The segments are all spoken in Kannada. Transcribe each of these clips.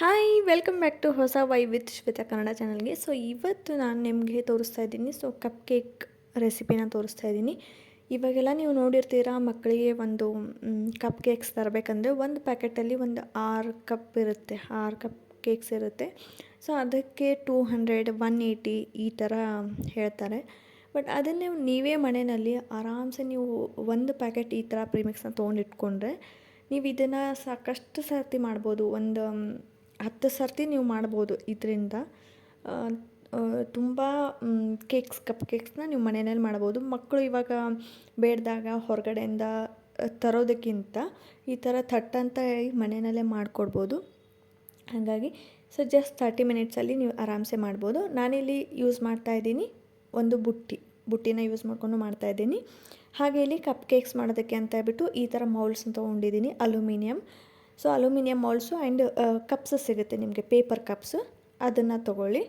Hi welcome back to housewife with Shweta Kannada ಚಾನಲ್ಗೆ ಸೊ ಇವತ್ತು ನಾನು ನಿಮಗೆ ತೋರಿಸ್ತಾ ಇದ್ದೀನಿ. ಸೊ ಕಪ್ ಕೇಕ್ ರೆಸಿಪಿನ ತೋರಿಸ್ತಾ ಇದ್ದೀನಿ. ಇವಾಗೆಲ್ಲ ನೀವು ನೋಡಿರ್ತೀರಾ, ಮಕ್ಕಳಿಗೆ ಒಂದು ಕಪ್ ಕೇಕ್ಸ್ ತರಬೇಕಂದ್ರೆ ಒಂದು ಪ್ಯಾಕೆಟಲ್ಲಿ ಒಂದು ಆರು ಕಪ್ ಇರುತ್ತೆ, ಆರು ಕಪ್ ಕೇಕ್ಸ್ ಇರುತ್ತೆ. ಸೊ ಅದಕ್ಕೆ ಟೂ ಹಂಡ್ರೆಡ್ ಒನ್ ಏಯ್ಟಿ ಈ ಥರ ಹೇಳ್ತಾರೆ. ಬಟ್ ಅದನ್ನೇ ನೀವೇ ಮನೆಯಲ್ಲಿ ಆರಾಮ್ಸೆ ನೀವು ಒಂದು ಪ್ಯಾಕೆಟ್ ಈ ಥರ ಪ್ರೀಮಿಕ್ಸ್ನ ತೊಗೊಂಡಿಟ್ಕೊಂಡ್ರೆ, ನೀವು ಇದನ್ನು ಸಾಕಷ್ಟು ಸರ್ತಿ ಮಾಡ್ಬೋದು. ಒಂದು ಹತ್ತು ಸರ್ತಿ ನೀವು ಮಾಡ್ಬೋದು ಇದರಿಂದ ತುಂಬ ಕೇಕ್ಸ್ ಕಪ್ ಕೇಕ್ಸ್ನ ನೀವು ಮನೆಯಲ್ಲಿ ಮಾಡ್ಬೋದು. ಮಕ್ಕಳು ಇವಾಗ ಬೇಡದಾಗ ಹೊರಗಡೆಯಿಂದ ತರೋದಕ್ಕಿಂತ ಈ ಥರ ಥಟ್ಟಂತ ಮನೆಯಲ್ಲೇ ಮಾಡಿಕೊಡ್ಬೋದು. ಹಾಗಾಗಿ ಸೊ ಜಸ್ಟ್ ತರ್ಟಿ ಮಿನಿಟ್ಸಲ್ಲಿ ನೀವು ಆರಾಮ್ಸೆ ಮಾಡ್ಬೋದು. ನಾನಿಲ್ಲಿ ಯೂಸ್ ಮಾಡ್ತಾ ಇದ್ದೀನಿ ಒಂದು ಬುಟ್ಟಿ. ಬುಟ್ಟಿನ ಯೂಸ್ ಮಾಡಿಕೊಂಡು ಮಾಡ್ತಾಯಿದ್ದೀನಿ ಹಾಗೆ ಇಲ್ಲಿ ಕಪ್ ಕೇಕ್ಸ್ ಮಾಡೋದಕ್ಕೆ ಅಂತ ಹೇಳ್ಬಿಟ್ಟು ಈ ಥರ ಮೌಲ್ಸ್ ತೊಗೊಂಡಿದ್ದೀನಿ. Aluminium so aluminium moulds and cups ಸಿಗುತ್ತೆ ನಿಮಗೆ ಪೇಪರ್ ಕಪ್ಸ್ ಅದನ್ನು ತೊಗೊಳ್ಳಿ.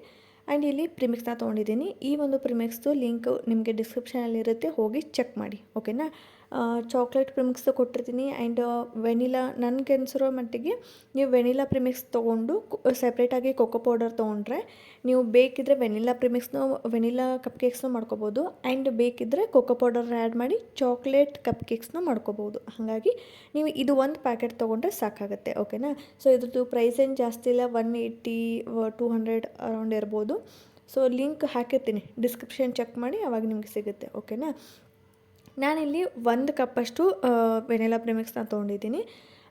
ಆ್ಯಂಡ್ ಇಲ್ಲಿ ಪ್ರಿಮಿಕ್ಸ್ನ ತೊಗೊಂಡಿದ್ದೀನಿ. ಈ ಒಂದು ಪ್ರಿಮಿಕ್ಸ್ದು ಲಿಂಕು ನಿಮಗೆ ಡಿಸ್ಕ್ರಿಪ್ಷನಲ್ಲಿರುತ್ತೆ ಹೋಗಿ ಚೆಕ್ ಮಾಡಿ. ಓಕೆನಾ ಚಾಕ್ಲೇಟ್ ಪ್ರಿಮಿಕ್ಸ್ ಕೊಟ್ಟಿರ್ತೀನಿ. ಆ್ಯಂಡ್ ವೆನಿಲಾ ನನಗೆ ಅನ್ಸಿರೋ ಮಟ್ಟಿಗೆ ನೀವು ವೆನಿಲಾ ಪ್ರಿಮಿಕ್ಸ್ ತೊಗೊಂಡು ಸೆಪ್ರೇಟಾಗಿ ಕೊಕೋ ಪೌಡರ್ ತೊಗೊಂಡ್ರೆ ನೀವು ಬೇಕಿದ್ದರೆ ವೆನಿಲಾ ಪ್ರಿಮಿಕ್ಸ್ನು ವೆನಿಲಾ ಕಪ್ ಕೇಕ್ಸ್ನು ಮಾಡ್ಕೋಬೋದು. ಆ್ಯಂಡ್ ಬೇಕಿದ್ದರೆ ಕೊಕೋ ಪೌಡರ್ ಆ್ಯಡ್ ಮಾಡಿ ಚಾಕ್ಲೇಟ್ ಕಪ್ ಕೇಕ್ಸ್ನ ಮಾಡ್ಕೋಬೋದು. ಹಾಗಾಗಿ ನೀವು ಇದು ಒಂದು ಪ್ಯಾಕೆಟ್ ತೊಗೊಂಡ್ರೆ ಸಾಕಾಗುತ್ತೆ. ಓಕೆನಾ ಸೊ ಇದ್ರದ್ದು ಪ್ರೈಸ್ ಏನು ಜಾಸ್ತಿ ಇಲ್ಲ. One eighty two hundred around ಇರ್ಬೋದು. ಸೊ ಲಿಂಕ್ ಹಾಕಿರ್ತೀನಿ. ಡಿಸ್ಕ್ರಿಪ್ಷನ್ ಚೆಕ್ ಮಾಡಿ ಅವಾಗ ನಿಮಗೆ ಸಿಗುತ್ತೆ. ಓಕೆನಾ ನಾನಿಲ್ಲಿ ಒಂದು ಕಪ್ಪಷ್ಟು ವೆನಿಲಾ ಪ್ರಿಮಿಕ್ಸ್ನ ತೊಗೊಂಡಿದ್ದೀನಿ.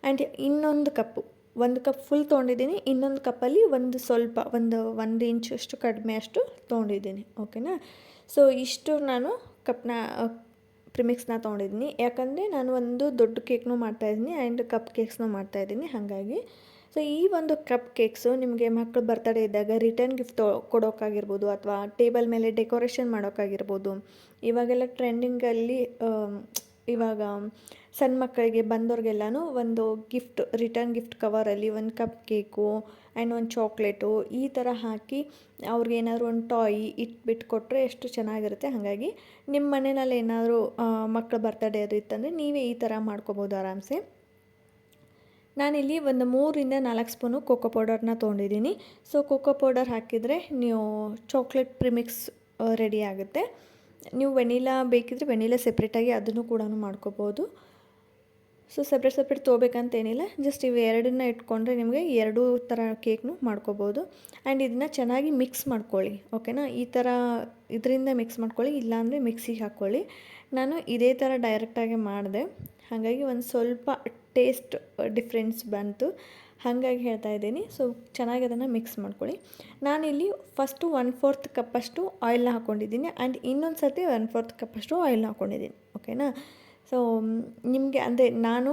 ಆ್ಯಂಡ್ ಇನ್ನೊಂದು ಕಪ್ಪು, ಒಂದು ಕಪ್ ಫುಲ್ ತೊಗೊಂಡಿದ್ದೀನಿ. ಇನ್ನೊಂದು ಕಪ್ಪಲ್ಲಿ ಒಂದು ಸ್ವಲ್ಪ, ಒಂದು ಒಂದು ಇಂಚಷ್ಟು ಕಡಿಮೆ ಅಷ್ಟು ತೊಗೊಂಡಿದ್ದೀನಿ. ಓಕೆನಾ ಸೊ ಇಷ್ಟು ನಾನು ಕಪ್ನ ಪ್ರಿಮಿಕ್ಸ್ನ ತೊಗೊಂಡಿದ್ದೀನಿ. ಯಾಕಂದರೆ ನಾನು ಒಂದು ದೊಡ್ಡ ಕೇಕ್ನೂ ಮಾಡ್ತಾಯಿದ್ದೀನಿ ಆ್ಯಂಡ್ ಕಪ್ ಕೇಕ್ಸ್ನೂ ಮಾಡ್ತಾಯಿದ್ದೀನಿ ಹಾಗಾಗಿ. ಸೊ ಈ ಒಂದು ಕಪ್ ಕೇಕ್ಸು ನಿಮಗೆ ಮಕ್ಕಳು ಬರ್ತಡೇ ಇದ್ದಾಗ ರಿಟರ್ನ್ ಗಿಫ್ಟ್ ಕೊಡೋಕ್ಕಾಗಿರ್ಬೋದು ಅಥವಾ ಟೇಬಲ್ ಮೇಲೆ ಡೆಕೋರೇಷನ್ ಮಾಡೋಕ್ಕಾಗಿರ್ಬೋದು ಇವಾಗೆಲ್ಲ ಟ್ರೆಂಡಿಂಗಲ್ಲಿ ಇವಾಗ ಸಣ್ಣ ಮಕ್ಕಳಿಗೆ ಬಂದವ್ರಿಗೆಲ್ಲನೂ ಒಂದು ಗಿಫ್ಟ್ ರಿಟರ್ನ್ ಗಿಫ್ಟ್ ಕವರಲ್ಲಿ ಒಂದು ಕಪ್ ಕೇಕು ಆ್ಯಂಡ್ ಒಂದು ಚಾಕ್ಲೇಟು ಈ ಥರ ಹಾಕಿ ಅವ್ರಿಗೇನಾದ್ರು ಒಂದು ಟಾಯ್ ಇಟ್ಬಿಟ್ಟು ಕೊಟ್ಟರೆ ಎಷ್ಟು ಚೆನ್ನಾಗಿರುತ್ತೆ. ಹಾಗಾಗಿ ನಿಮ್ಮ ಮನೆಯಲ್ಲಿ ಏನಾದರೂ ಮಕ್ಕಳ ಬರ್ತಡೇ ಅದು ಇತ್ತಂದರೆ ನೀವೇ ಈ ಥರ ಮಾಡ್ಕೋಬೋದು ಆರಾಮ್ಸೆ. ನಾನಿಲ್ಲಿ ಒಂದು ಮೂರಿಂದ ನಾಲ್ಕು ಸ್ಪೂನು ಕೋಕೋ ಪೌಡರ್ನ ತೊಗೊಂಡಿದ್ದೀನಿ. ಸೊ, ಕೋಕೋ ಪೌಡರ್ ಹಾಕಿದರೆ ನೀವು ಚಾಕ್ಲೇಟ್ ಪ್ರಿಮಿಕ್ಸ್ ರೆಡಿ ಆಗುತ್ತೆ. ನೀವು ವೆನಿಲಾ ಬೇಕಿದ್ರೆ ವೆನಿಲಾ ಸೆಪ್ರೇಟಾಗಿ ಅದನ್ನು ಕೂಡ ಮಾಡ್ಕೋಬೋದು. ಸೊ ಸಪ್ರೇಟ್ ಸಪ್ರೇಟ್ ತೊಗೋಬೇಕಂತೇನಿಲ್ಲ ಜಸ್ಟ್ ಇವು ಎರಡನ್ನ ಇಟ್ಕೊಂಡ್ರೆ ನಿಮಗೆ ಎರಡೂ ಥರ ಕೇಕ್ನು ಮಾಡ್ಕೋಬೋದು. ಆ್ಯಂಡ್ ಇದನ್ನ ಚೆನ್ನಾಗಿ ಮಿಕ್ಸ್ ಮಾಡ್ಕೊಳ್ಳಿ ಓಕೆನಾ ಈ ಥರ ಇದರಿಂದ ಮಿಕ್ಸ್ ಮಾಡ್ಕೊಳ್ಳಿ, ಇಲ್ಲಾಂದರೆ ಮಿಕ್ಸಿಗೆ ಹಾಕ್ಕೊಳ್ಳಿ ನಾನು ಇದೇ ಥರ ಡೈರೆಕ್ಟಾಗಿ ಮಾಡಿದೆ. ಹಾಗಾಗಿ ಒಂದು ಸ್ವಲ್ಪ ಟೇಸ್ಟ್ ಡಿಫ್ರೆನ್ಸ್ ಬಂತು. ಹಾಗಾಗಿ ಹೇಳ್ತಾ ಇದ್ದೀನಿ. ಸೊ ಚೆನ್ನಾಗಿ ಅದನ್ನು ಮಿಕ್ಸ್ ಮಾಡ್ಕೊಳ್ಳಿ. ನಾನಿಲ್ಲಿ ಫಸ್ಟು ಒನ್ ಫೋರ್ತ್ ಕಪ್ಪಷ್ಟು ಆಯಿಲ್ನ ಹಾಕ್ಕೊಂಡಿದ್ದೀನಿ ಆ್ಯಂಡ್ ಇನ್ನೊಂದು ಸರ್ತಿ ಒನ್ ಫೋರ್ತ್ ಕಪ್ಪಷ್ಟು ಆಯಿಲ್ನ ಹಾಕ್ಕೊಂಡಿದ್ದೀನಿ ಓಕೆನಾ ಸೊ ನಿಮಗೆ ಅಂದರೆ ನಾನು,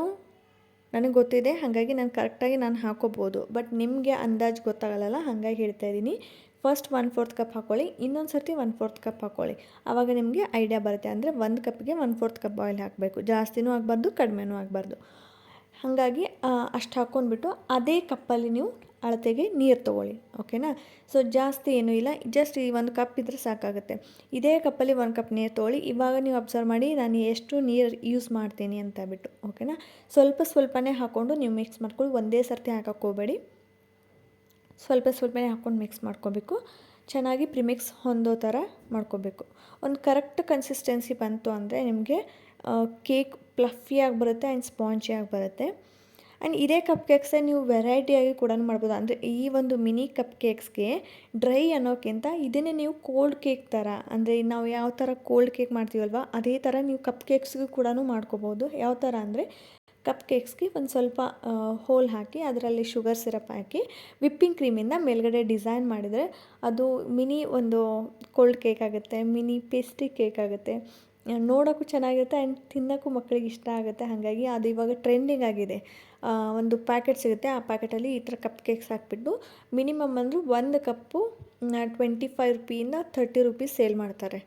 ನನಗೆ ಗೊತ್ತಿದೆ, ಹಾಗಾಗಿ ನಾನು ಕರೆಕ್ಟಾಗಿ ನಾನು ಹಾಕೋಬೋದು. ಬಟ್ ನಿಮಗೆ ಅಂದಾಜು ಗೊತ್ತಾಗಲ್ಲ ಹಾಗಾಗಿ ಹೇಳ್ತಾ ಇದ್ದೀನಿ. ಫಸ್ಟ್ ಒನ್ ಫೋರ್ತ್ ಕಪ್ ಹಾಕ್ಕೊಳ್ಳಿ ಇನ್ನೊಂದು ಸರ್ತಿ ಒನ್ ಫೋರ್ತ್ ಕಪ್ ಹಾಕ್ಕೊಳ್ಳಿ ಆವಾಗ ನಿಮಗೆ ಐಡಿಯಾ ಬರುತ್ತೆ. ಅಂದರೆ ಒಂದು ಕಪ್ಗೆ ಒನ್ ಫೋರ್ತ್ ಕಪ್ ಆಯಿಲ್ ಹಾಕಬೇಕು. ಜಾಸ್ತಿನೂ ಆಗಬಾರ್ದು, ಕಡಿಮೆನೂ ಆಗಬಾರ್ದು. ಹಾಗಾಗಿ ಅಷ್ಟು ಹಾಕ್ಕೊಂಡ್ಬಿಟ್ಟು ಅದೇ ಕಪ್ಪಲ್ಲಿ ನೀವು ಅಳತೆಗೆ ನೀರು ತೊಗೊಳ್ಳಿ ಓಕೆನಾ ಸೊ ಜಾಸ್ತಿ ಏನೂ ಇಲ್ಲ ಜಸ್ಟ್ ಈ ಒಂದು ಕಪ್ ಇದ್ದರೆ ಸಾಕಾಗುತ್ತೆ. ಇದೇ ಕಪ್ಪಲ್ಲಿ ಒಂದು ಕಪ್ ನೀರು ತೊಗೊಳ್ಳಿ. ಇವಾಗ ನೀವು ಅಬ್ಸರ್ವ್ ಮಾಡಿ, ನಾನು ಎಷ್ಟು ನೀರು ಯೂಸ್ ಮಾಡ್ತೀನಿ ಅಂತ ಬಿಟ್ಟು ಓಕೆನಾ ಸ್ವಲ್ಪ ಸ್ವಲ್ಪನೇ ಹಾಕ್ಕೊಂಡು ನೀವು ಮಿಕ್ಸ್ ಮಾಡ್ಕೊಳ್ಳಿ. ಒಂದೇ ಸರ್ತಿ ಹಾಕಕ್ಕೆ ಹೋಗಬೇಡಿ. ಸ್ವಲ್ಪ ಸ್ವಲ್ಪನೇ ಹಾಕ್ಕೊಂಡು ಮಿಕ್ಸ್ ಮಾಡ್ಕೋಬೇಕು. ಚೆನ್ನಾಗಿ ಪ್ರಿಮಿಕ್ಸ್ ಹೊಂದೋ ಥರ ಮಾಡ್ಕೋಬೇಕು. ಒಂದು ಕರೆಕ್ಟ್ ಕನ್ಸಿಸ್ಟೆನ್ಸಿ ಬಂತು ಅಂದರೆ ನಿಮಗೆ ಕೇಕ್ ಪ್ಲಫಿಯಾಗಿ ಬರುತ್ತೆ ಆ್ಯಂಡ್ ಸ್ಪಾಂಜಿಯಾಗಿ ಬರುತ್ತೆ. ಆ್ಯಂಡ್ ಇದೇ ಕಪ್ ಕೇಕ್ಸೇ ನೀವು ವೆರೈಟಿಯಾಗಿ ಕೂಡ ಮಾಡ್ಬೋದು. ಅಂದರೆ ಈ ಒಂದು ಮಿನಿ ಕಪ್ ಕೇಕ್ಸ್ಗೆ ಡ್ರೈ ಅನ್ನೋಕ್ಕಿಂತ ಇದನ್ನೇ ನೀವು ಕೋಲ್ಡ್ ಕೇಕ್ ಥರ ಅಂದರೆ ನಾವು ಯಾವ ಥರ ಕೋಲ್ಡ್ ಕೇಕ್ ಮಾಡ್ತೀವಲ್ವ, ಅದೇ ಥರ ನೀವು ಕಪ್ ಕೇಕ್ಸ್ಗೂ ಕೂಡ ಮಾಡ್ಕೋಬೋದು. ಯಾವ ಥರ ಅಂದರೆ ಕಪ್ ಕೇಕ್ಸ್ಗೆ ಒಂದು ಸ್ವಲ್ಪ ಹೋಲ್ ಹಾಕಿ, ಅದರಲ್ಲಿ ಶುಗರ್ ಸಿರಪ್ ಹಾಕಿ ವಿಪ್ಪಿಂಗ್ ಕ್ರೀಮಿಂದ ಮೇಲ್ಗಡೆ ಡಿಸೈನ್ ಮಾಡಿದರೆ ಅದು ಮಿನಿ ಒಂದು ಕೋಲ್ಡ್ ಕೇಕ್ ಆಗುತ್ತೆ ಮಿನಿ ಪೇಸ್ಟ್ರಿ ಕೇಕ್ ಆಗುತ್ತೆ. ನೋಡೋಕ್ಕೂ ಚೆನ್ನಾಗಿರುತ್ತೆ ಆ್ಯಂಡ್ ತಿನ್ನೋಕ್ಕೂ ಮಕ್ಕಳಿಗೆ ಇಷ್ಟ ಆಗುತ್ತೆ. ಹಾಗಾಗಿ ಅದು ಇವಾಗ ಟ್ರೆಂಡಿಂಗ್ ಆಗಿದೆ. ಒಂದು ಪ್ಯಾಕೆಟ್ ಸಿಗುತ್ತೆ. ಆ ಪ್ಯಾಕೆಟಲ್ಲಿ ಈ ಥರ ಕಪ್ ಕೇಕ್ಸ್ ಹಾಕ್ಬಿಟ್ಟು ಮಿನಿಮಮ್ ಅಂದರೂ ಒಂದು ಕಪ್ಪು ಟ್ವೆಂಟಿ ಫೈವ್ ರುಪಿಯಿಂದ ಥರ್ಟಿ ರುಪೀಸ್ ಸೇಲ್ ಮಾಡ್ತಾರೆ.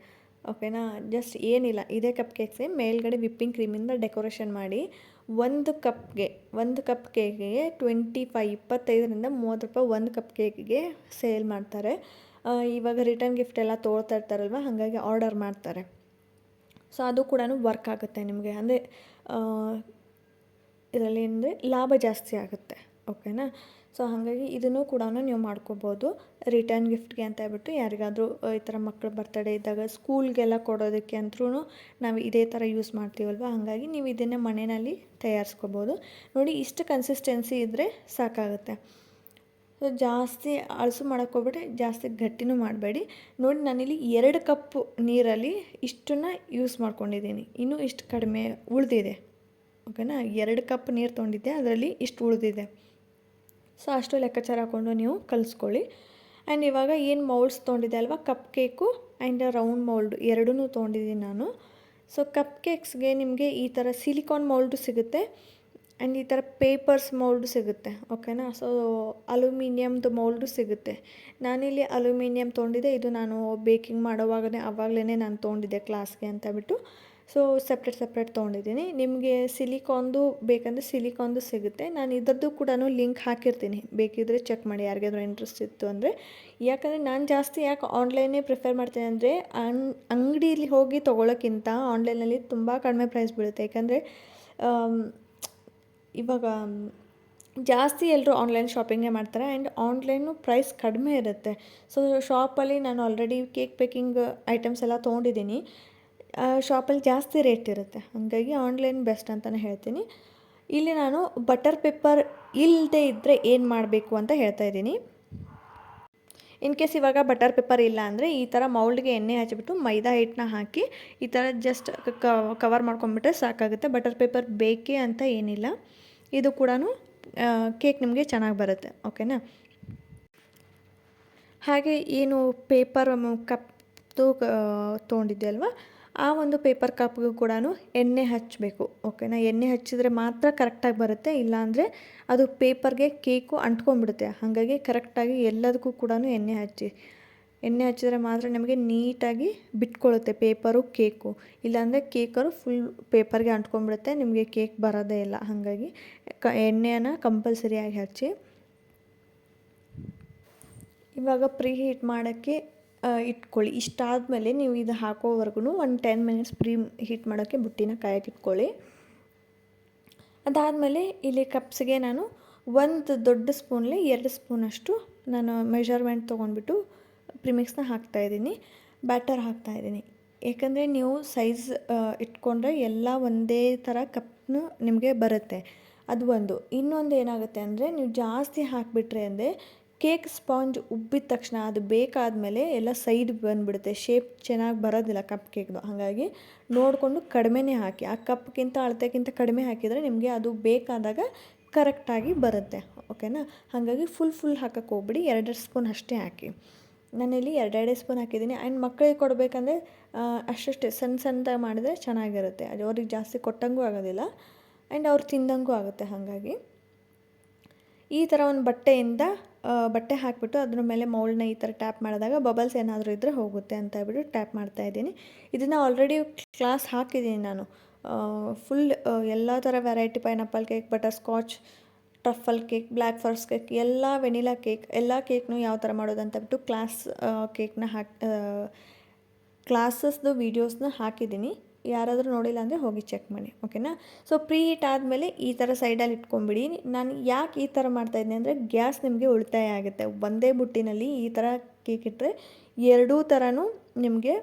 ಓಕೆನಾ ಜಸ್ಟ್ ಏನಿಲ್ಲ. ಇದೇ ಕಪ್ ಕೇಕ್ಸೇ ಮೇಲ್ಗಡೆ ವಿಪ್ಪಿಂಗ್ ಕ್ರೀಮಿಂದ ಡೆಕೋರೇಷನ್ ಮಾಡಿ ಒಂದು ಕಪ್ಗೆ ಒಂದು ಕಪ್ ಕೇಕ್ಗೆ ಟ್ವೆಂಟಿ ಫೈ ಇಪ್ಪತ್ತೈದರಿಂದ ಮೂವತ್ತು ರೂಪಾಯಿ ಒಂದು ಕಪ್ ಕೇಕ್ಗೆ ಸೇಲ್ ಮಾಡ್ತಾರೆ. ಇವಾಗ ರಿಟರ್ನ್ ಗಿಫ್ಟ್ ಎಲ್ಲ ತೊಗೊಳ್ತಾ ಇರ್ತಾರಲ್ವ? ಹಾಗಾಗಿ ಆರ್ಡರ್ ಮಾಡ್ತಾರೆ. ಸೊ ಅದು ಕೂಡ ವರ್ಕ್ ಆಗುತ್ತೆ ನಿಮಗೆ. ಅಂದರೆ ಇದರಲ್ಲಿ ಅಂದರೆ ಲಾಭ ಜಾಸ್ತಿ ಆಗುತ್ತೆ ಓಕೆನಾ ಸೊ ಹಾಗಾಗಿ ಇದನ್ನು ಕೂಡ ನೀವು ಮಾಡ್ಕೋಬೋದು. ರಿಟರ್ನ್ ಗಿಫ್ಟ್ಗೆ ಅಂತ ಹೇಳ್ಬಿಟ್ಟು ಯಾರಿಗಾದರೂ ಈ ಥರ ಮಕ್ಕಳ ಬರ್ತಡೇ ಇದ್ದಾಗ ಸ್ಕೂಲ್ಗೆಲ್ಲ ಕೊಡೋದಕ್ಕೆ ಅಂತೂ ನಾವು ಇದೇ ಥರ ಯೂಸ್ ಮಾಡ್ತೀವಲ್ವ? ಹಾಗಾಗಿ ನೀವು ಇದನ್ನು ಮನೆಯಲ್ಲಿ ತಯಾರಿಸ್ಕೋಬೋದು. ನೋಡಿ, ಇಷ್ಟು ಕನ್ಸಿಸ್ಟೆನ್ಸಿ ಇದ್ದರೆ ಸಾಕಾಗುತ್ತೆ. ಸೊ ಜಾಸ್ತಿ ಅಳಸು ಮಾಡೋಕ್ಕೆ ಹೋಗ್ಬಿಟ್ರೆ ಜಾಸ್ತಿ ಗಟ್ಟಿನೂ ಮಾಡಬೇಡಿ. ನೋಡಿ ನಾನಿಲ್ಲಿ ಎರಡು ಕಪ್ಪು ನೀರಲ್ಲಿ ಇಷ್ಟನ್ನು ಯೂಸ್ ಮಾಡ್ಕೊಂಡಿದ್ದೀನಿ. ಇನ್ನೂ ಇಷ್ಟು ಕಡಿಮೆ ಉಳಿದಿದೆ. ಓಕೆನಾ? ಎರಡು ಕಪ್ ನೀರು ತೊಗೊಂಡಿದ್ದೆ, ಅದರಲ್ಲಿ ಇಷ್ಟು ಉಳಿದಿದೆ. ಸೊ ಅಷ್ಟು ಲೆಕ್ಕಾಚಾರ ಹಾಕ್ಕೊಂಡು ನೀವು ಕಲಿಸ್ಕೊಳ್ಳಿ. ಆ್ಯಂಡ್ ಇವಾಗ ಏನು ಮೌಲ್ಡ್ಸ್ ತೊಗೊಂಡಿದ್ದೆ ಅಲ್ವಾ? Cupcake and round mould ಎರಡೂ ತೊಗೊಂಡಿದ್ದೀನಿ ನಾನು. ಸೊ ಕಪ್ ಕೇಕ್ಸ್ಗೆ ನಿಮಗೆ ಈ ಥರ ಸಿಲಿಕಾನ್ ಮೌಲ್ಡು ಸಿಗುತ್ತೆ. ಆ್ಯಂಡ್ ಈ ಥರ ಪೇಪರ್ಸ್ ಮೌಲ್ಡು ಸಿಗುತ್ತೆ ಓಕೆನಾ ಸೊ ಅಲ್ಯೂಮಿನಿಯಮ್ದು ಮೌಲ್ಡು ಸಿಗುತ್ತೆ. ನಾನಿಲ್ಲಿ ಅಲ್ಯೂಮಿನಿಯಮ್ ತೊಗೊಂಡಿದ್ದೆ, ಇದು ನಾನು ಬೇಕಿಂಗ್ ಮಾಡೋವಾಗಲೇ ಆವಾಗಲೇ ನಾನು ತೊಗೊಂಡಿದ್ದೆ ಕ್ಲಾಸ್ಗೆ ಅಂತ ಬಿಟ್ಟು. ಸೊ ಸಪ್ರೇಟ್ ಸಪ್ರೇಟ್ ತೊಗೊಂಡಿದ್ದೀನಿ. ನಿಮಗೆ ಸಿಲಿಕಾನ್ದು ಬೇಕಂದರೆ ಸಿಲಿಕಾನ್ದು ಸಿಗುತ್ತೆ. ನಾನು ಇದರದ್ದು ಕೂಡ ಲಿಂಕ್ ಹಾಕಿರ್ತೀನಿ. ಬೇಕಿದ್ದರೆ ಚೆಕ್ ಮಾಡಿ, ಯಾರಿಗಾದ್ರೂ ಇಂಟ್ರೆಸ್ಟ್ ಇತ್ತು ಅಂದರೆ. ಯಾಕಂದರೆ ನಾನು ಜಾಸ್ತಿ ಯಾಕೆ ಆನ್ಲೈನೇ ಪ್ರಿಫರ್ ಮಾಡ್ತೀನಿ ಅಂದರೆ, ಅನ್, ಅಂಗಡೀಲಿ ಹೋಗಿ ತೊಗೊಳೋಕ್ಕಿಂತ ಆನ್ಲೈನಲ್ಲಿ ತುಂಬ ಕಡಿಮೆ ಪ್ರೈಸ್ ಬೀಳುತ್ತೆ. ಯಾಕಂದರೆ ಇವಾಗ ಜಾಸ್ತಿ ಎಲ್ಲರೂ ಆನ್ಲೈನ್ ಶಾಪಿಂಗೇ ಮಾಡ್ತಾರೆ. ಆ್ಯಂಡ್ ಆನ್ಲೈನು ಪ್ರೈಸ್ ಕಡಿಮೆ ಇರುತ್ತೆ. ಸೊ ಶಾಪಲ್ಲಿ ನಾನು ಆಲ್ರೆಡಿ ಕೇಕ್ ಬೇಕಿಂಗ್ ಐಟಮ್ಸ್ ಎಲ್ಲ ತೊಗೊಂಡಿದ್ದೀನಿ. ಶಾಪಲ್ಲಿ ಜಾಸ್ತಿ ರೇಟ್ ಇರುತ್ತೆ. ಹಾಗಾಗಿ ಆನ್ಲೈನ್ ಬೆಸ್ಟ್ ಅಂತಲೇ ಹೇಳ್ತೀನಿ. ಇಲ್ಲಿ ನಾನು ಬಟರ್ ಪೇಪರ್ ಇಲ್ಲದೆ ಇದ್ದರೆ ಏನು ಮಾಡಬೇಕು ಅಂತ ಹೇಳ್ತಾ ಇದ್ದೀನಿ. ಇನ್ ಕೇಸ್ ಇವಾಗ ಬಟರ್ ಪೇಪರ್ ಇಲ್ಲ ಅಂದರೆ ಈ ಥರ ಮೌಲ್ಡ್ಗೆ ಎಣ್ಣೆ ಹಚ್ಚಿಬಿಟ್ಟು ಮೈದಾ ಹಿಟ್ಟನ್ನ ಹಾಕಿ ಈ ಥರ ಜಸ್ಟ್ ಕವರ್ ಮಾಡ್ಕೊಂಬಿಟ್ರೆ ಸಾಕಾಗುತ್ತೆ. ಬಟರ್ ಪೇಪರ್ ಬೇಕೇ ಅಂತ ಏನಿಲ್ಲ. ಇದು ಕೂಡ ಕೇಕ್ ನಿಮಗೆ ಚೆನ್ನಾಗಿ ಬರುತ್ತೆ. ಓಕೆನಾ ಹಾಗೆ ಏನು ಪೇಪರ್ ಕಪ್ದು ತೊಗೊಂಡಿದ್ದೆ ಅಲ್ವಾ? ಆ ಒಂದು ಪೇಪರ್ ಕಪ್ಗೂ ಕೂಡ ಎಣ್ಣೆ ಹಚ್ಚಬೇಕು, ಓಕೆನಾ? ಎಣ್ಣೆ ಹಚ್ಚಿದ್ರೆ ಮಾತ್ರ ಕರೆಕ್ಟಾಗಿ ಬರುತ್ತೆ, ಇಲ್ಲಾಂದರೆ ಅದು ಪೇಪರ್ಗೆ ಕೇಕು ಅಂಟ್ಕೊಂಡ್ಬಿಡುತ್ತೆ. ಹಾಗಾಗಿ ಕರೆಕ್ಟಾಗಿ ಎಲ್ಲದಕ್ಕೂ ಕೂಡ ಎಣ್ಣೆ ಹಚ್ಚಿ. ಎಣ್ಣೆ ಹಚ್ಚಿದ್ರೆ ಮಾತ್ರ ನಿಮಗೆ ನೀಟಾಗಿ ಬಿಟ್ಕೊಳ್ಳುತ್ತೆ ಪೇಪರು, ಕೇಕು. ಇಲ್ಲಾಂದರೆ ಕೇಕರು ಫುಲ್ ಪೇಪರ್ಗೆ ಅಂಟ್ಕೊಂಡ್ಬಿಡುತ್ತೆ, ನಿಮಗೆ ಕೇಕ್ ಬರೋದೇ ಇಲ್ಲ. ಹಾಗಾಗಿ ಕ, ಎಣ್ಣೆಯನ್ನು ಕಂಪಲ್ಸರಿಯಾಗಿ ಹಚ್ಚಿ. ಇವಾಗ ಪ್ರೀ ಹೀಟ್ ಮಾಡೋಕ್ಕೆ ಇಟ್ಕೊಳ್ಳಿ. ಇಷ್ಟಾದಮೇಲೆ ನೀವು ಇದು ಹಾಕೋವರೆಗೂ ಒಂದು ಟೆನ್ ಮಿನಿಟ್ಸ್ ಪ್ರೀ ಹೀಟ್ ಮಾಡೋಕ್ಕೆ ಬುಟ್ಟಿನ ಕಾಯಕ್ಕೆ ಇಟ್ಕೊಳ್ಳಿ. ಅದಾದಮೇಲೆ ಇಲ್ಲಿ ಕಪ್ಸ್ಗೆ ನಾನು ಒಂದು ದೊಡ್ಡ ಸ್ಪೂನಲ್ಲಿ ಎರಡು ಸ್ಪೂನಷ್ಟು ನಾನು ಮೆಷರ್ಮೆಂಟ್ ತೊಗೊಂಡ್ಬಿಟ್ಟು ಪ್ರಿಮಿಕ್ಸ್ನ ಹಾಕ್ತಾಯಿದ್ದೀನಿ ಬ್ಯಾಟರ್ ಹಾಕ್ತಾಯಿದ್ದೀನಿ ಏಕೆಂದರೆ ನೀವು ಸೈಜ್ ಇಟ್ಕೊಂಡ್ರೆ ಎಲ್ಲ ಒಂದೇ ಥರ ಕಪ್ನು ನಿಮಗೆ ಬರುತ್ತೆ. ಅದು ಒಂದು. ಇನ್ನೊಂದು ಏನಾಗುತ್ತೆ ಅಂದರೆ ನೀವು ಜಾಸ್ತಿ ಹಾಕಿಬಿಟ್ರೆ ಅಂದರೆ ಕೇಕ್ ಸ್ಪಾಂಜ್ ಉಬ್ಬಿದ ತಕ್ಷಣ ಅದು ಬೇಕಾದಮೇಲೆ ಎಲ್ಲ ಸೈಡ್ ಬಂದುಬಿಡುತ್ತೆ. ಶೇಪ್ ಚೆನ್ನಾಗಿ ಬರೋದಿಲ್ಲ ಕಪ್ ಕೇಕ್ದು. ಹಾಗಾಗಿ ನೋಡಿಕೊಂಡು ಕಡಿಮೆನೇ ಹಾಕಿ. ಆ ಕಪ್ಗಿಂತ ಅಳತೆಗಿಂತ ಕಡಿಮೆ ಹಾಕಿದರೆ ನಿಮಗೆ ಅದು ಬೇಕಾದಾಗ ಕರೆಕ್ಟಾಗಿ ಬರುತ್ತೆ. ಓಕೆನಾ? ಹಾಗಾಗಿ ಫುಲ್ ಫುಲ್ ಹಾಕಕ್ಕೆ ಹೋಗ್ಬಿಡಿ. ಎರಡೆರಡು ಸ್ಪೂನ್ ಅಷ್ಟೇ ಹಾಕಿ. ನಾನಿಲ್ಲಿ ಎರಡೆರಡೇ ಸ್ಪೂನ್ ಹಾಕಿದ್ದೀನಿ. ಆ್ಯಂಡ್ ಮಕ್ಕಳಿಗೆ ಕೊಡಬೇಕಂದ್ರೆ ಅಷ್ಟಷ್ಟೇ ಸಣ್ಣ ಸಣ್ಣದಾಗಿ ಮಾಡಿದರೆ ಚೆನ್ನಾಗಿರುತ್ತೆ. ಅದು ಅವ್ರಿಗೆ ಜಾಸ್ತಿ ಕೊಟ್ಟಂಗೂ ಆಗೋದಿಲ್ಲ. ಆ್ಯಂಡ್ ಅವ್ರು ತಿಂದಂಗೂ ಆಗುತ್ತೆ ಹಾಗಾಗಿ. ಈ ಥರ ಒಂದು ಬಟ್ಟೆಯಿಂದ ಬಟ್ಟೆ ಹಾಕಿಬಿಟ್ಟು ಅದ್ರ ಮೇಲೆ ಮೌಲ್ಡ್ನ ಈ ಥರ ಟ್ಯಾಪ್ ಮಾಡಿದಾಗ ಬಬಲ್ಸ್ ಏನಾದರೂ ಇದ್ದರೆ ಹೋಗುತ್ತೆ ಅಂತ ಹೇಳ್ಬಿಟ್ಟು ಟ್ಯಾಪ್ ಮಾಡ್ತಾ ಇದ್ದೀನಿ. ಇದನ್ನು ಆಲ್ರೆಡಿ ಕ್ಲಾಸ್ ಹಾಕಿದ್ದೀನಿ ನಾನು. ಫುಲ್ ಎಲ್ಲ ಥರ variety pineapple cake butterscotch truffle cake black forest cake ಎಲ್ಲ ವೆನಿಲಾ ಕೇಕ್ ಎಲ್ಲ ಕೇಕ್ನು ಯಾವ ಥರ ಮಾಡೋದು ಅಂತ ಬಿಟ್ಟು ಕ್ಲಾಸ್ ಕೇಕ್ನ ಹಾಕಿ ಕ್ಲಾಸಸ್ದು ವೀಡಿಯೋಸ್ನ ಹಾಕಿದ್ದೀನಿ. ಯಾರಾದರೂ ನೋಡಿಲ್ಲ ಅಂದರೆ ಹೋಗಿ ಚೆಕ್ ಮಾಡಿ ಓಕೆನಾ ಸೊ ಪ್ರೀ ಹೀಟ್ ಆದಮೇಲೆ ಈ ಥರ ಸೈಡಲ್ಲಿ ಇಟ್ಕೊಂಬಿಡಿ ನಾನು ಯಾಕೆ ಈ ಥರ ಮಾಡ್ತಾಯಿದ್ದೆ ಅಂದರೆ ಗ್ಯಾಸ್ ನಿಮಗೆ ಉಳಿತಾಯ ಆಗುತ್ತೆ. ಒಂದೇ ಬುಟ್ಟಿನಲ್ಲಿ ಈ ಥರ ಕೇಕ್ ಇಟ್ಟರೆ ಎರಡೂ ಥರನೂ ನಿಮಗೆ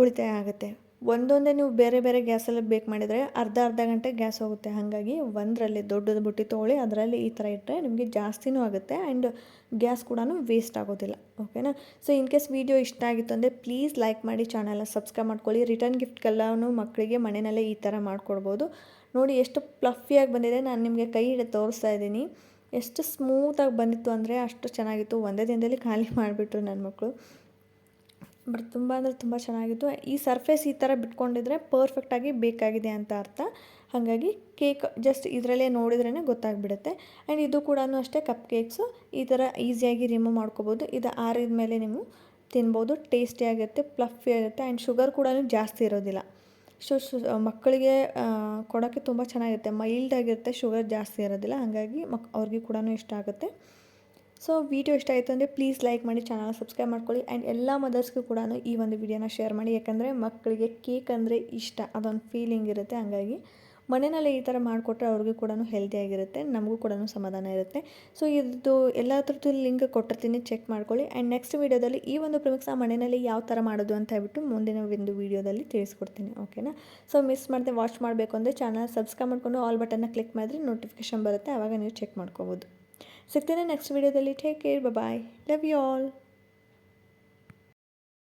ಉಳಿತಾಯ ಆಗುತ್ತೆ. ಒಂದೊಂದೇ ನೀವು ಬೇರೆ ಬೇರೆ ಗ್ಯಾಸಲ್ಲಿ ಬೇಕ್ ಮಾಡಿದರೆ ಅರ್ಧ ಅರ್ಧ ಗಂಟೆ ಗ್ಯಾಸ್ ಹೋಗುತ್ತೆ. ಹಾಗಾಗಿ ಒಂದರಲ್ಲಿ ದೊಡ್ಡದು ಬುಟ್ಟಿ ತೊಗೊಳ್ಳಿ, ಅದರಲ್ಲಿ ಈ ಥರ ಇಟ್ಟರೆ ನಿಮಗೆ ಜಾಸ್ತಿನೂ ಆಗುತ್ತೆ ಆ್ಯಂಡ್ ಗ್ಯಾಸ್ ಕೂಡ ವೇಸ್ಟ್ ಆಗೋದಿಲ್ಲ. ಓಕೆನಾ? ಸೊ ಇನ್ ಕೇಸ್ ವೀಡಿಯೋ ಇಷ್ಟ ಆಗಿತ್ತು ಅಂದರೆ ಪ್ಲೀಸ್ ಲೈಕ್ ಮಾಡಿ ಚಾನಲ್ನ ಸಬ್ಸ್ಕ್ರೈಬ್ ಮಾಡ್ಕೊಳ್ಳಿ. ರಿಟರ್ನ್ ಗಿಫ್ಟ್ಗೆಲ್ಲನೂ ಮಕ್ಕಳಿಗೆ ಮನೆಯಲ್ಲೇ ಈ ಥರ ಮಾಡ್ಕೊಡ್ಬೋದು. ನೋಡಿ, ಎಷ್ಟು ಪ್ಲಫಿಯಾಗಿ ಬಂದಿದೆ. ನಾನು ನಿಮಗೆ ಕೈ ಹಿಡಿದು ತೋರಿಸ್ತಾ ಇದ್ದೀನಿ. ಎಷ್ಟು ಸ್ಮೂತಾಗಿ ಬಂದಿತ್ತು ಅಂದರೆ ಅಷ್ಟು ಚೆನ್ನಾಗಿತ್ತು. ಒಂದೇ ದಿನದಲ್ಲಿ ಖಾಲಿ ಮಾಡಿಬಿಟ್ರು ನನ್ನ ಮಕ್ಕಳು ಬಟ್ ತುಂಬ ಅಂದರೆ ತುಂಬ ಚೆನ್ನಾಗಿತ್ತು. ಈ ಸರ್ಫೇಸ್ ಈ ಥರ ಬಿಟ್ಕೊಂಡಿದ್ರೆ ಪರ್ಫೆಕ್ಟಾಗಿ ಬೇಕಾಗಿದೆ ಅಂತ ಅರ್ಥ. ಹಾಗಾಗಿ ಕೇಕ್ ಜಸ್ಟ್ ಇದರಲ್ಲೇ ನೋಡಿದ್ರೇ ಗೊತ್ತಾಗ್ಬಿಡುತ್ತೆ. ಆ್ಯಂಡ್ ಇದು ಕೂಡ ಅಷ್ಟೇ ಕಪ್ ಕೇಕ್ಸು ಈ ಥರ ಈಸಿಯಾಗಿ ರಿಮೂವ್ ಮಾಡ್ಕೋಬೋದು. ಇದು ಆರಿದ ಮೇಲೆ ನೀವು ತಿನ್ಬೋದು. ಟೇಸ್ಟಿಯಾಗಿರುತ್ತೆ ಪ್ಲಫಿ ಆಗುತ್ತೆ ಆ್ಯಂಡ್ ಶುಗರ್ ಕೂಡ ಜಾಸ್ತಿ ಇರೋದಿಲ್ಲ. ಸೊ ಮಕ್ಕಳಿಗೆ ಕೊಡೋಕ್ಕೆ ತುಂಬ ಚೆನ್ನಾಗಿರುತ್ತೆ. ಮೈಲ್ಡ್ ಆಗಿರುತ್ತೆ ಶುಗರ್ ಜಾಸ್ತಿ ಇರೋದಿಲ್ಲ. ಹಾಗಾಗಿ ಮಕ್, ಅವ್ರಿಗೆ ಕೂಡ ಇಷ್ಟ ಆಗುತ್ತೆ. ಸೊ ವಿಡಿಯೋ ಇಷ್ಟ ಆಯಿತು ಅಂದರೆ ಪ್ಲೀಸ್ ಲೈಕ್ ಮಾಡಿ ಚಾನಲ್ ಸಬ್ಸ್ಕ್ರೈಬ್ ಮಾಡ್ಕೊಳ್ಳಿ ಆ್ಯಂಡ್ ಎಲ್ಲ ಮದರ್ಸ್ಗೂ ಕೂಡ ಈ ಒಂದು ವಿಡಿಯೋನ ಶೇರ್ ಮಾಡಿ. ಯಾಕಂದರೆ ಮಕ್ಕಳಿಗೆ ಕೇಕ್ ಅಂದರೆ ಇಷ್ಟ, ಅದೊಂದು ಫೀಲಿಂಗ್ ಇರುತ್ತೆ ಹಾಗಾಗಿ. ಮನೆಯಲ್ಲೇ ಈ ಥರ ಮಾಡಿಕೊಟ್ರೆ ಅವ್ರಿಗೂ ಕೂಡ ಹೆಲ್ದಿಯಾಗಿರುತ್ತೆ ನಮಗೂ ಕೂಡ ಸಮಾಧಾನ ಇರುತ್ತೆ. ಸೊ ಇದು ಎಲ್ಲದ್ರದ್ದು ಲಿಂಕ್ ಕೊಟ್ಟಿರ್ತೀನಿ ಚೆಕ್ ಮಾಡ್ಕೊಳ್ಳಿ ಆ್ಯಂಡ್ ನೆಕ್ಸ್ಟ್ ವೀಡಿಯೋದಲ್ಲಿ ಈ ಒಂದು ಪ್ರಿಮಿಕ್ಸ್ನ ಮನೆಯಲ್ಲಿ ಯಾವ ಥರ ಮಾಡೋದು ಅಂತ ಹೇಳ್ಬಿಟ್ಟು ಮುಂದಿನ ಒಂದು ವೀಡಿಯೋದಲ್ಲಿ ತಿಳಿಸ್ಕೊಡ್ತೀನಿ ಓಕೆನಾ ಸೊ ಮಿಸ್ ಮಾಡದೆ ವಾಚ್ ಮಾಡಬೇಕು ಅಂದರೆ ಚಾನಲ್ ಸಬ್ಸ್ಕ್ರೈಬ್ ಮಾಡಿಕೊಂಡು ಆಲ್ ಬಟನ್ನ ಕ್ಲಿಕ್ ಮಾಡಿದ್ರೆ ನೋಟಿಫಿಕೇಶನ್ ಬರುತ್ತೆ ಆವಾಗ ನೀವು ಚೆಕ್ ಮಾಡ್ಕೋಬೋದು. ಸಿಗ್ತೇನೆ ನೆಕ್ಸ್ಟ್ ವೀಡಿಯೋದಲ್ಲಿ take care bye love you all